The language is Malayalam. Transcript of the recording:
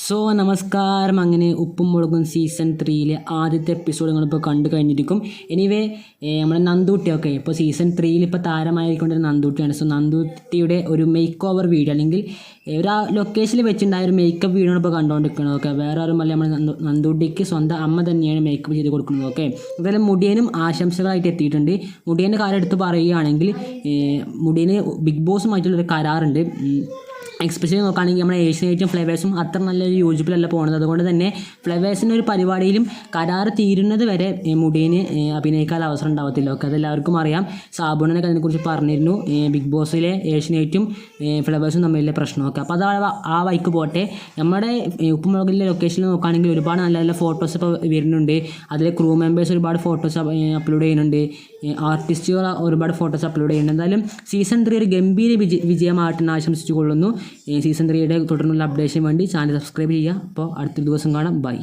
സോ നമസ്കാരം. അങ്ങനെ ഉപ്പും മുളകും സീസൺ ത്രീയിലെ ആദ്യത്തെ എപ്പിസോഡ് നിങ്ങളിപ്പോൾ കണ്ടു കഴിഞ്ഞിരിക്കും. എനിവേ നമ്മുടെ നന്ദൂട്ടിയൊക്കെ ഇപ്പോൾ സീസൺ ത്രീയിൽ ഇപ്പോൾ താരമായിരിക്കൊണ്ടിരുന്ന നന്ദൂട്ടിയാണ്. സോ നന്ദൂട്ടിയുടെ ഒരു മേക്ക് ഓവർ വീഡിയോ അല്ലെങ്കിൽ ഒരു ആ ലൊക്കേഷനിൽ വെച്ചിട്ടുണ്ടായ ഒരു മേക്കപ്പ് വീഡിയോ ഇപ്പോൾ കണ്ടുകൊണ്ടിരിക്കുന്നത് ഓക്കെ വേറെ ആരുമല്ല നമ്മൾ നന്ദു നന്ദൂട്ടിക്ക് സ്വന്തം അമ്മ തന്നെയാണ് മേക്കപ്പ് ചെയ്ത് കൊടുക്കുന്നത് ഓക്കെ അതുപോലെ മുടിയനും ആശംസകളായിട്ട് എത്തിയിട്ടുണ്ട്. മുടിയന്റെ കാര്യം എടുത്ത് പറയുകയാണെങ്കിൽ മുടിയന് ബിഗ് ബോസുമായിട്ടുള്ളൊരു കരാറുണ്ട്. എക്സ്പെഷ്യലി നോക്കുകയാണെങ്കിൽ നമ്മുടെ ഏഷ്യനേറ്റും ഫ്ലവേഴ്സും അത്ര നല്ലൊരു യോജിപ്പിലല്ല പോകുന്നത് അതുകൊണ്ട് തന്നെ ഫ്ലവേഴ്സിന്റെ ഒരു പരിപാടിയിലും കരാർ തീരുന്നത് വരെ മുടിയിന് അഭിനയിക്കാൻ അവസരം ഉണ്ടാവത്തില്ല. ഒക്കെ അതെല്ലാവർക്കും അറിയാം. സാബുണനൊക്കെ അതിനെക്കുറിച്ച് പറഞ്ഞിരുന്നു. ബിഗ് ബോസിലെ ഏഷ്യനേറ്റും ഫ്ലവേഴ്സും തമ്മിലുള്ള പ്രശ്നമൊക്കെ അപ്പോൾ അത് ആ- വൈക്ക് പോട്ടെ. നമ്മുടെ ഉപ്പുമുളകിലെ ലൊക്കേഷനിൽ നോക്കുകയാണെങ്കിൽ ഒരുപാട് നല്ല നല്ല ഫോട്ടോസ് ഇപ്പോൾ വരുന്നുണ്ട്. അതിലെ ക്രൂ മെമ്പേഴ്സ് ഒരുപാട് ഫോട്ടോസ് അപ്ലോഡ് ചെയ്യുന്നുണ്ട്. ആർട്ടിസ്റ്റുകൾ ഒരുപാട് ഫോട്ടോസ് അപ്ലോഡ് ചെയ്യുന്നുണ്ട്. എന്തായാലും സീസൺ ത്രീ ഒരു ഗംഭീര വിജയ വിജയമായിട്ടെന്ന് ആശംസിച്ചു കൊള്ളുന്നു സീസൺ ത്രീയുടെ തുടർന്നുള്ള അപ്ഡേഷന് വേണ്ടി ചാനൽ സബ്സ്ക്രൈബ് ചെയ്യുക. അപ്പോൾ അടുത്ത ദിവസം കാണാം. ബൈ